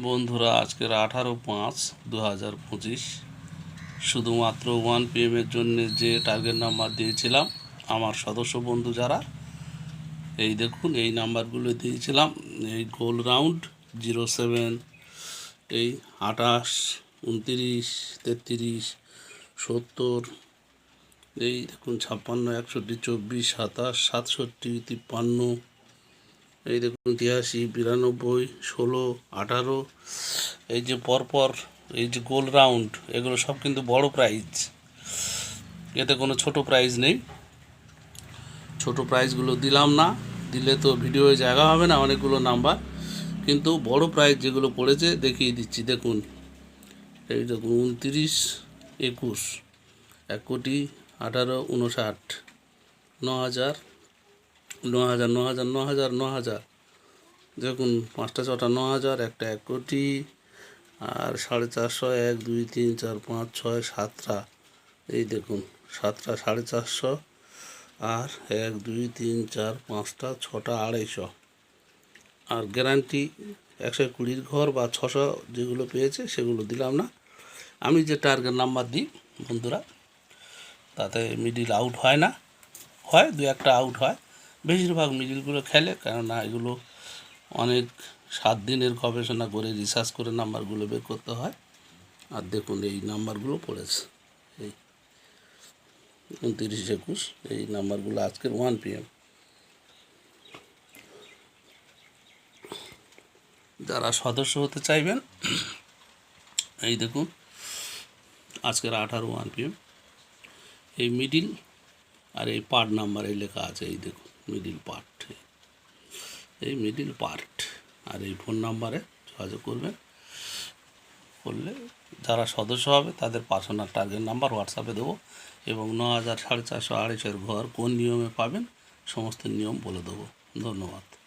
বন্ধুরা, আজকের আঠারো পাঁচ দু হাজার পঁচিশ। শুধুমাত্র ওয়ান পিএমের জন্য যে টার্গেট নাম্বার দিয়েছিলাম, আমার সদস্য বন্ধু যারা, এই দেখুন, এই নাম্বারগুলো দিয়েছিলাম। এই গোল রাউন্ড জিরো সেভেন এই আঠাশ, উনতিরিশ, তেত্রিশ, সত্তর, এই দেখুন, ছাপ্পান্ন, একষট্টি, চব্বিশ, সাতাশ, সাতষট্টি, তিপ্পান্ন এই দেখুন তিরাশি, বিরানব্বই, ষোলো, আঠারো, এই যে পরপর, এই যে গোল রাউন্ড, এগুলো সব কিন্তু বড় প্রাইজ এতে কোনো ছোট প্রাইজ নেই। ছোট প্রাইজগুলো দিলাম না। দিলে তো ভিডিওয়ে জায়গা হবে না, অনেকগুলো নাম্বার কিন্তু বড় প্রাইজ যেগুলো পড়েছে, দেখিয়ে দিচ্ছি। দেখুন, এই দেখুন, উনতিরিশ, একুশ, এক কোটি, আঠারো, উনষাট ন হাজার ন হাজার ন হাজার ন হাজার ন হাজার দেখুন, পাঁচটা, ছটা ন হাজার একটা, এক কোটি, আর সাড়ে চারশো এক, দুই, তিন, চার, পাঁচ, ছয়, সাতটা। এই দেখুন, সাতটা, সাড়ে চারশো, আর এক, দুই, তিন, চার, পাঁচটা, ছটা, আড়াইশো। আর গ্যারান্টি একশো কুড়ির ঘর বা ছশো যেগুলো পেয়েছে, সেগুলো দিলাম না। আমি যে টার্গেট নাম্বার দিই, বন্ধুরা, তাতে মিডিল আউট হয় না। হয়, দু একটা আউট হয়। বেশিরভাগ মিডিলগুলো খেলে, কেননা এগুলো অনেক সাত দিনের গবেষণা করে রিসার্চ করে নাম্বারগুলো বের করতে হয়। আর দেখুন, এই নাম্বারগুলো পড়েছে। এই উনতিরিশ একুশ, এই নাম্বারগুলো আজকের ওয়ান পিএম যারা সদস্য হতে চাইবেন, এই দেখুন, আজকের আঠারো ওয়ান পিএম এই মিডিল আর এই পার্ট নাম্বার এই লেখা আছে, এই দেখুন। Middle part. এই মিডিল পার্ট আর এই ফোন নাম্বারে যোগাযোগ করবেন। করলে যারা সদস্য হবে, তাদের পার্সোনাল টার্গেট নাম্বার হোয়াটসঅ্যাপে দেবো এবং ন হাজার সাড়ে চারশো আড়াইশোর ঘর কোন নিয়মে পাবেন, সমস্ত নিয়ম বলে দেবো। ধন্যবাদ।